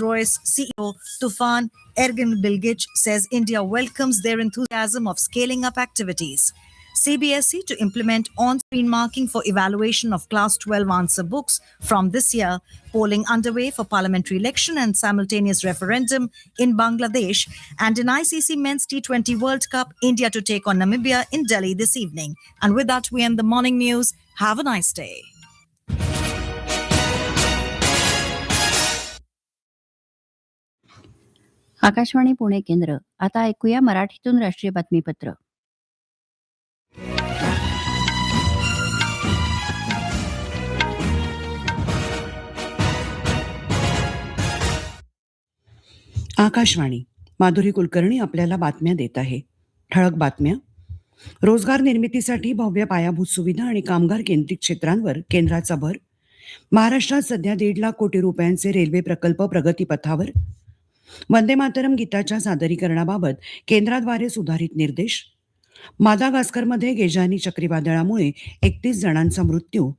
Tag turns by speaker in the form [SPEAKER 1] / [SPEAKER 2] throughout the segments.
[SPEAKER 1] Rolls CEO Tufan Ergin Bilgic says India welcomes their enthusiasm of scaling up activities. CBSE to implement on-screen marking for evaluation of Class 12 answer books from this year. Polling underway for parliamentary election and simultaneous referendum in Bangladesh. And in ICC Men's T20 World Cup, India to take on Namibia in Delhi this evening. And with that, we end the morning news. Have a nice day.
[SPEAKER 2] Akashvani Pune केंद्र. आता ऐकूया मराठीतून राष्ट्रीय बातमीपत्र.
[SPEAKER 3] आकाशवाणी माधुरी कुलकर्णी आपल्याला बातम्या देत आहे. ठळक बातम्या. रोजगार निर्मितीसाठी भव्य पायाभूत सुविधा आणि कामगार केंद्रित क्षेत्रांवर केंद्राचा भर. महाराष्ट्रात सध्या दीड लाख कोटी रुपयांचे रेल्वे प्रकल्प प्रगतीपथावर. वंदे मातरम गीताच्या सादरीकरणाबाबत केंद्राद्वारे सुधारित निर्देश? मादागास्करमध्ये गेजानी चक्रीवादळामुळे एकतीस जणांचा मृत्यू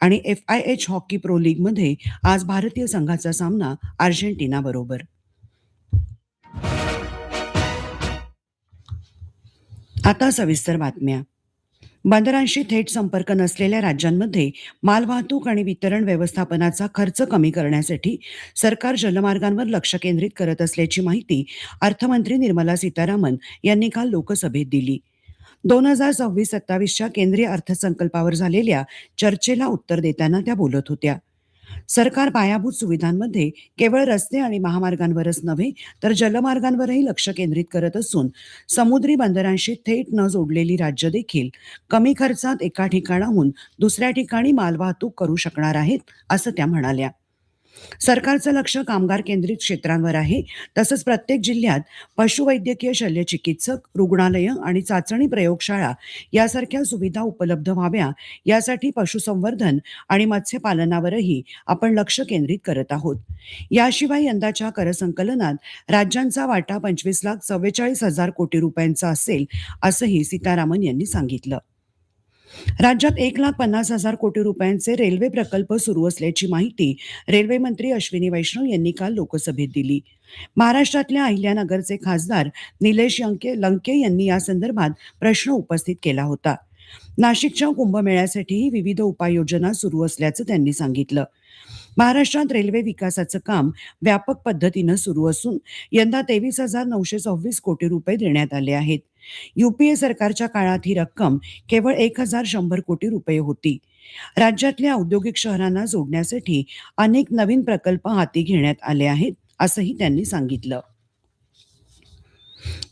[SPEAKER 3] आणि F I H hockey pro लीगमध्ये आज भारतीय संघाचा सामना अर्जेंटिनाबरोबर आता सविस्तर बातम्या. बंदरांशी थेट संपर्क नसलेल्या राज्यांमध्ये मालवाहतूक आणि वितरण व्यवस्थापनाचा खर्च कमी करण्यासाठी सरकार जलमार्गांवर लक्ष केंद्रित करत असल्याची माहिती अर्थमंत्री निर्मला सीतारामन यांनी काल लोकसभेत दिली. दोन हजार सव्वीस सत्तावीसच्या केंद्रीय अर्थसंकल्पावर झालेल्या चर्चेला उत्तर देताना त्या बोलत होत्या. सरकार पायाभूत सुविधांमध्ये केवळ रस्ते आणि महामार्गांवरच नव्हे तर जलमार्गांवरही लक्ष केंद्रित करत असून समुद्री बंदरांशी थेट न जोडलेली राज्य देखील कमी खर्चात एका ठिकाणाहून दुसऱ्या ठिकाणी मालवाहतूक करू शकणार आहेत असं त्या म्हणाल्या. सरकारचं लक्ष कामगार केंद्रित क्षेत्रांवर आहे. तसंच प्रत्येक जिल्ह्यात पशुवैद्यकीय शल्यचिकित्सक रुग्णालयं आणि चाचणी प्रयोगशाळा यासारख्या सुविधा उपलब्ध व्हाव्या यासाठी पशुसंवर्धन आणि मत्स्यपालनावरही आपण लक्ष केंद्रित करत आहोत. याशिवाय यंदाच्या करसंकलनात राज्यांचा वाटा पंचवीस लाख चव्वेचाळीस हजार कोटी रुपयांचा असेल असंही सीतारामन यांनी सांगितलं. राज्यात एक लाख पन्नास हजार कोटी रुपयांचे रेल्वे प्रकल्प सुरू असल्याची माहिती रेल्वे मंत्री अश्विनी वैष्णव यांनी काल लोकसभेत दिली. महाराष्ट्रातल्या अहिल्यानगरचे खासदार निलेश यंके लंके यांनी या संदर्भात प्रश्न उपस्थित केला होता. नाशिकच्या कुंभमेळ्यासाठीही विविध उपाययोजना सुरू असल्याचं त्यांनी सांगितलं. महाराष्ट्रात रेल्वे विकासाचं काम व्यापक पद्धतीनं सुरू असून यंदा तेवीस हजार नऊशे सव्वीस कोटी रुपये देण्यात आले आहेत. युपीए सरकारच्या काळात ही रक्कम केवळ एक हजार शंभर कोटी रुपये होती. राज्यातल्या औद्योगिक शहरांना जोडण्यासाठी अनेक नवीन प्रकल्प हाती घेण्यात आले आहेत असंही त्यांनी सांगितलं.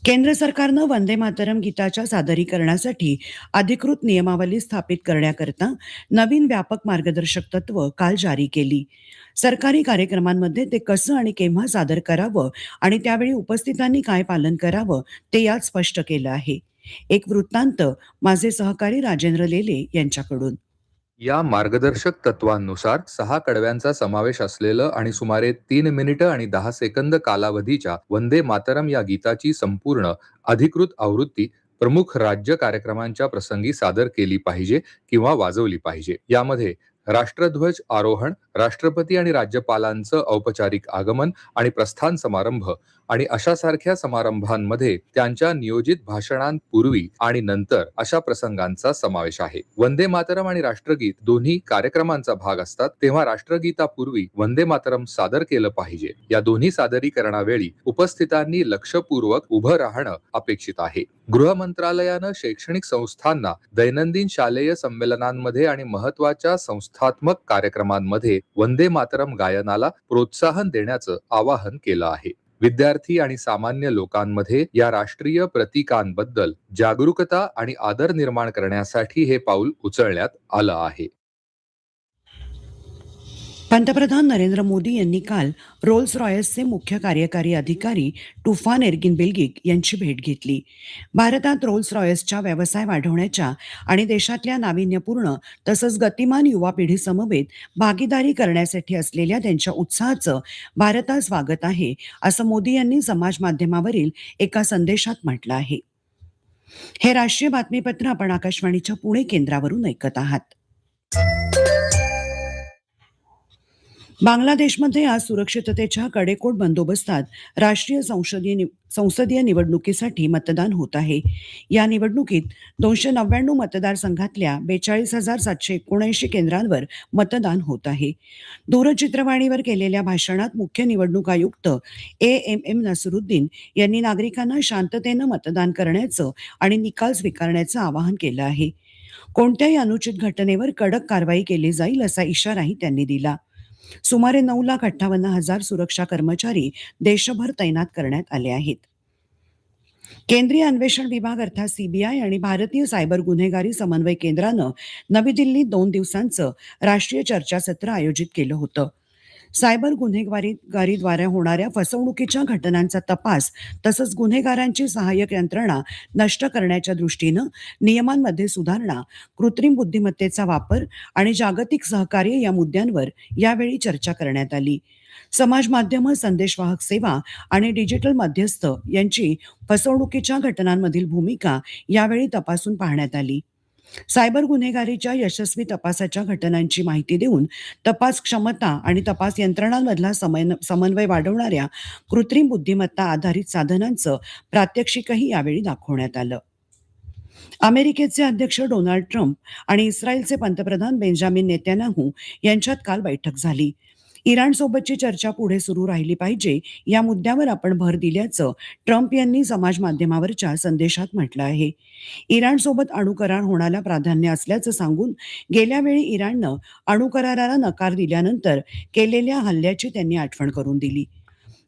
[SPEAKER 3] केंद्र सरकारनं वंदे मातरम गीताच्या सादरीकरणासाठी अधिकृत नियमावली स्थापित करण्याकरता नवीन व्यापक मार्गदर्शक तत्व काल जारी केली. सरकारी कार्यक्रमांमध्ये ते कसं आणि केव्हा सादर करावं आणि त्यावेळी उपस्थितांनी काय पालन करावं ते यात स्पष्ट केलं आहे. एक वृत्तांत माझे सहकारी राजेंद्र लेले यांच्याकडून.
[SPEAKER 4] या मार्गदर्शक तत्वांनुसार सहा कडव्यांचा समावेश असलेलं आणि सुमारे तीन मिनिटं आणि दहा सेकंद कालावधीच्या वंदे मातरम या गीताची संपूर्ण अधिकृत आवृत्ती प्रमुख राज्य कार्यक्रमांच्या प्रसंगी सादर केली पाहिजे किंवा वाजवली पाहिजे. यामध्ये राष्ट्रध्वज आरोहण राष्ट्रपती आणि राज्यपालांचं औपचारिक आगमन आणि प्रस्थान समारंभ आणि अशा सारख्या समारंभांमध्ये त्यांच्या नियोजित भाषणांपूर्वी आणि नंतर अशा प्रसंगांचा समावेश आहे. वंदे मातरम आणि राष्ट्रगीत दोन्ही कार्यक्रमांचा भाग असतात तेव्हा राष्ट्रगीतापूर्वी वंदे मातरम सादर केलं पाहिजे. या दोन्ही सादरीकरणावेळी उपस्थितांनी लक्षपूर्वक उभं राहणं अपेक्षित आहे. गृह मंत्रालयानं शैक्षणिक संस्थांना दैनंदिन शालेय संमेलनांमध्ये आणि महत्त्वाच्या संस्थात्मक कार्यक्रमांमध्ये वंदे मातरम गायनाला प्रोत्साहन देण्याचं आवाहन केलं आहे. विद्यार्थी आणि सामान्य लोकांमध्ये या राष्ट्रीय प्रतीकांबद्दल जागरूकता आणि आदर निर्माण करण्यासाठी हे पाऊल उचलण्यात आलं आहे.
[SPEAKER 3] पंतप्रधान नरेंद्र मोदी यांनी काल रोल्स रॉयसचे मुख्य कार्यकारी अधिकारी टुफान एर्गिन बिल्गिक यांची भेट घेतली. भारतात रोल्स रॉयसच्या व्यवसाय वाढवण्याच्या आणि देशातल्या नाविन्यपूर्ण तसंच गतिमान युवा पिढीसमवेत भागीदारी करण्यासाठी असलेल्या त्यांच्या उत्साहाचं भारतात स्वागत आहे असं मोदी यांनी समाज माध्यमावरील एका संदेशात म्हटलं आहे. हे राष्ट्रीय बातमीपत्र आपण आकाशवाणीच्या पुणे केंद्रावरून ऐकत आहात. बांगलादेशमध्ये आज सुरक्षिततेच्या कडेकोट बंदोबस्तात राष्ट्रीय संसदीय नि- संसदीय निवडणुकीसाठी मतदान होत आहे. या निवडणुकीत दोनशे नव्याण्णव मतदारसंघातल्या बेचाळीस हजार सातशे एकोणऐंशी केंद्रांवर मतदान होत आहे. दूरचित्रवाणीवर केलेल्या भाषणात मुख्य निवडणूक आयुक्त ए एम एम नसरुद्दीन यांनी नागरिकांना शांततेनं मतदान करण्याचं आणि निकाल स्वीकारण्याचं आवाहन केलं आहे. कोणत्याही अनुचित घटनेवर कडक कारवाई केली जाईल असा इशाराही त्यांनी दिला. सुमारे नऊ लाख अठ्ठावन्न हजार सुरक्षा कर्मचारी देशभर तैनात करण्यात आले आहेत. केंद्रीय अन्वेषण विभाग अर्थात सीबीआय आणि भारतीय सायबर गुन्हेगारी समन्वय केंद्रानं नवी दिल्लीत दोन दिवसांचं राष्ट्रीय चर्चासत्र आयोजित केलं होतं. सायबर गुन्हेगारीद्वारे होणाऱ्या फसवणुकीच्या घटनांचा तपास तसंच गुन्हेगारांची सहाय्यक यंत्रणा नष्ट करण्याच्या दृष्टीनं नियमांमध्ये सुधारणा कृत्रिम बुद्धिमत्तेचा वापर आणि जागतिक सहकार्य या मुद्द्यांवर यावेळी चर्चा करण्यात आली. समाज माध्यम संदेशवाहक सेवा आणि डिजिटल मध्यस्थ यांची फसवणुकीच्या घटनांमधील भूमिका यावेळी तपासून पाहण्यात आली. सायबर गुन्हेगारीच्या यशस्वी तपासाच्या घटनांची माहिती देऊन तपास क्षमता आणि तपास यंत्रणांमधला समन समन्वय वाढवणाऱ्या कृत्रिम बुद्धिमत्ता आधारित साधनांचं प्रात्यक्षिकही यावेळी दाखवण्यात आलं. अमेरिकेचे अध्यक्ष डोनाल्ड ट्रम्प आणि इस्रायलचे पंतप्रधान बेंजामिन नेत्यानाहू यांच्यात काल बैठक झाली. इराण सोबतची चर्चा पुढे सुरू राहिली पाहिजे. या मुद्द्यावर आपण भर दिल्याचं ट्रम्प यांनी समाज माध्यमावरच्या संदेशात म्हटलं आहे. इराण सोबत अणुकरार होण्याला प्राधान्य असल्याचं सांगून गेल्या वेळी इराणनं अणुकराराला नकार दिल्यानंतर केलेल्या हल्ल्याची त्यांनी आठवण करून दिली.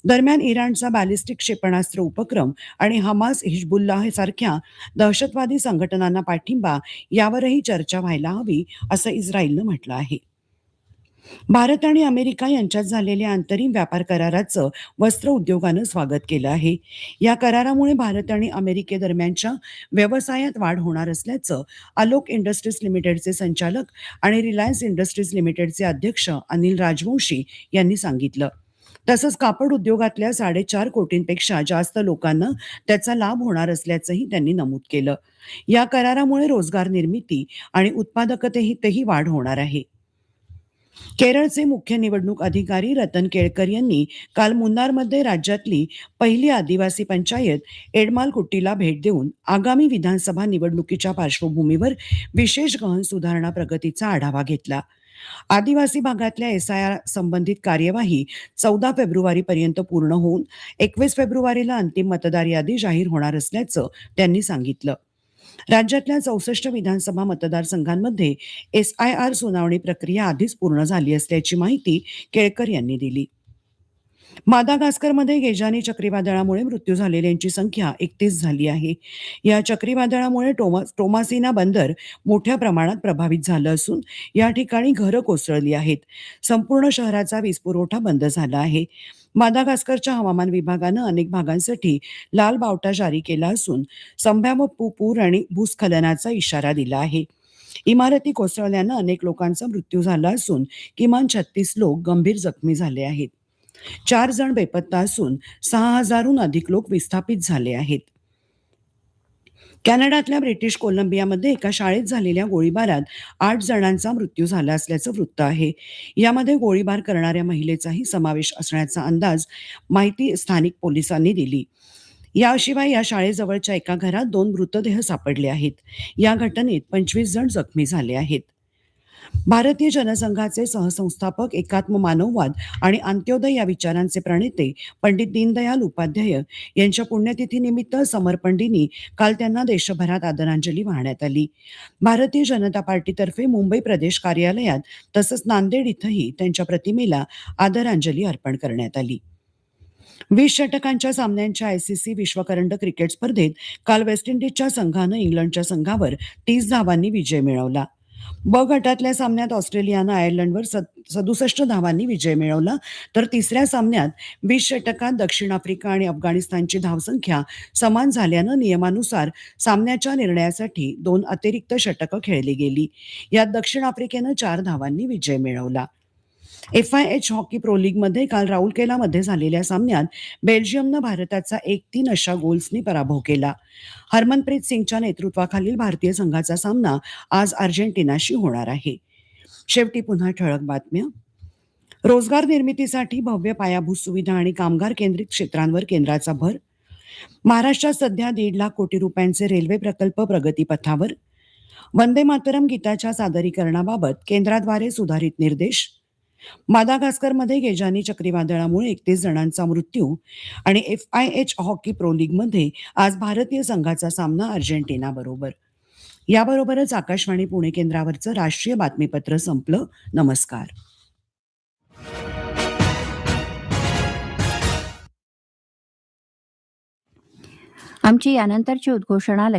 [SPEAKER 3] दरम्यान इराणचा बॅलिस्टिक क्षेपणास्त्र उपक्रम आणि हमास हिजबुल्लाह सारख्या दहशतवादी संघटनांना पाठिंबा यावरही चर्चा व्हायला हवी असं इस्रायलनं म्हटलं आहे. भारत आणि अमेरिका यांच्यात झालेल्या अंतरिम व्यापार कराराचं वस्त्र उद्योगानं स्वागत केलं आहे. या करारामुळे भारत आणि अमेरिकेदरम्यानच्या व्यवसायात वाढ होणार असल्याचं आलोक इंडस्ट्रीज लिमिटेडचे संचालक आणि रिलायन्स इंडस्ट्रीज लिमिटेडचे अध्यक्ष अनिल राजवंशी यांनी सांगितलं. तसंच कापड उद्योगातल्या साडेचार कोटींपेक्षा जास्त लोकांना त्याचा लाभ होणार असल्याचंही त्यांनी नमूद केलं. या करारामुळे रोजगार निर्मिती आणि उत्पादकतेतही वाढ होणार आहे. केरळचे मुख्य निवडणूक अधिकारी रतन केळकर यांनी काल मुन्नारमध्ये राज्यातली पहिली आदिवासी पंचायत एडमालकुट्टीला भेट देऊन आगामी विधानसभा निवडणुकीच्या पार्श्वभूमीवर विशेष गहन सुधारणा प्रगतीचा आढावा घेतला. आदिवासी भागातल्या एस आय आर संबंधित कार्यवाही चौदा फेब्रुवारी पर्यंत पूर्ण होऊन एकवीस फेब्रुवारीला अंतिम मतदार यादी जाहीर होणार असल्याचं त्यांनी सांगितलं. राज्यातल्या चौसष्ट विधानसभा मतदारसंघांमध्ये एस आय आर सुनावणी प्रक्रिया आधीच पूर्ण झाली असल्याची माहिती केळकर यांनी दिली. मादागास्करमध्ये गेजानी चक्रीवादळामुळे मृत्यू झालेल्यांची संख्या एकतीस झाली आहे. या चक्रीवादळामुळे टोमा टोमासिना बंदर मोठ्या प्रमाणात प्रभावित झालं असून या ठिकाणी घरं कोसळली आहेत. संपूर्ण शहराचा वीज पुरवठा बंद झाला आहे. मादागास्करच्या हवामान विभागानं अनेक भागांसाठी लाल बावटा जारी केला असून संभाव्य पू- पूर आणि भूस्खलनाचा इशारा दिला आहे. इमारती कोसळल्यानं अनेक लोकांचा मृत्यू झाला असून किमान छत्तीस लोक गंभीर जखमी झाले आहेत. चार जण बेपत्ता असून सहा हजारहून अधिक लोक विस्थापित झाले आहेत. कॅनडातल्या ब्रिटिश कोलंबियामध्ये एका शाळेत झालेल्या गोळीबारात आठ जणांचा मृत्यू झाला असल्याचं वृत्त आहे. यामध्ये गोळीबार करणाऱ्या महिलेचाही समावेश असण्याचा अंदाज माहिती स्थानिक पोलिसांनी दिली. याशिवाय या शाळेजवळच्या एका घरात दोन मृतदेह सापडले आहेत. या घटनेत पंचवीस जण जखमी झाले आहेत. भारतीय जनसंघाचे सहसंस्थापक एकात्म मानववाद आणि अंत्योदय या विचारांचे प्रणेते पंडित दीनदयाल उपाध्याय यांच्या पुण्यतिथीनिमित्त समर्पण दिनी काल त्यांना देशभरात आदरांजली वाहण्यात आली. भारतीय जनता पार्टीतर्फे मुंबई प्रदेश कार्यालयात तसंच नांदेड इथंही त्यांच्या प्रतिमेला आदरांजली अर्पण करण्यात आली. वीस षटकांच्या सामन्यांच्या आयसीसी विश्वकरंड क्रिकेट स्पर्धेत काल वेस्ट इंडिजच्या संघानं इंग्लंडच्या संघावर तीस धावांनी विजय मिळवला. ब गटातल्या सामन्यात ऑस्ट्रेलियानं आयर्लंडवर सदुसष्ट धावांनी विजय मिळवला. तर तिसऱ्या सामन्यात वीस षटकात दक्षिण आफ्रिका आणि अफगाणिस्तानची धावसंख्या समान झाल्यानं नियमानुसार सामन्याच्या निर्णयासाठी दोन अतिरिक्त षटकं खेळली गेली. यात दक्षिण आफ्रिकेनं चार धावांनी विजय मिळवला. F I H hockey pro लीगमध्ये काल राऊरकेलामध्ये झालेल्या सामन्यात बेल्जियमनं भारताचा एक तीन अशा गोल्सनी पराभव केला. हरमनप्रीत सिंगच्या नेतृत्वाखालील भारतीय संघाचा सामना आज अर्जेंटिनाशी होणार आहे. शेवटी पुन्हा ठळक बातम्या. रोजगार निर्मितीसाठी भव्य पायाभूत सुविधा आणि कामगार केंद्रित क्षेत्रांवर केंद्राचा भर. महाराष्ट्रात सध्या दीड लाख कोटी रुपयांचे रेल्वे प्रकल्प प्रगतीपथावर वंदे मातरम गीताच्या सादरीकरणाबाबत केंद्राद्वारे सुधारित निर्देश. मादागास्करमध्ये गेजानी चक्रीवादळामुळे एकतीस जणांचा मृत्यू आणि F I H hockey pro लीगमध्ये आज भारतीय संघाचा सामना अर्जेंटिना बरोबर याबरोबरच आकाशवाणी पुणे केंद्रावरचं राष्ट्रीय बातमीपत्र संपलं. नमस्कार.
[SPEAKER 2] आमची यानंतरची उद्घोषणा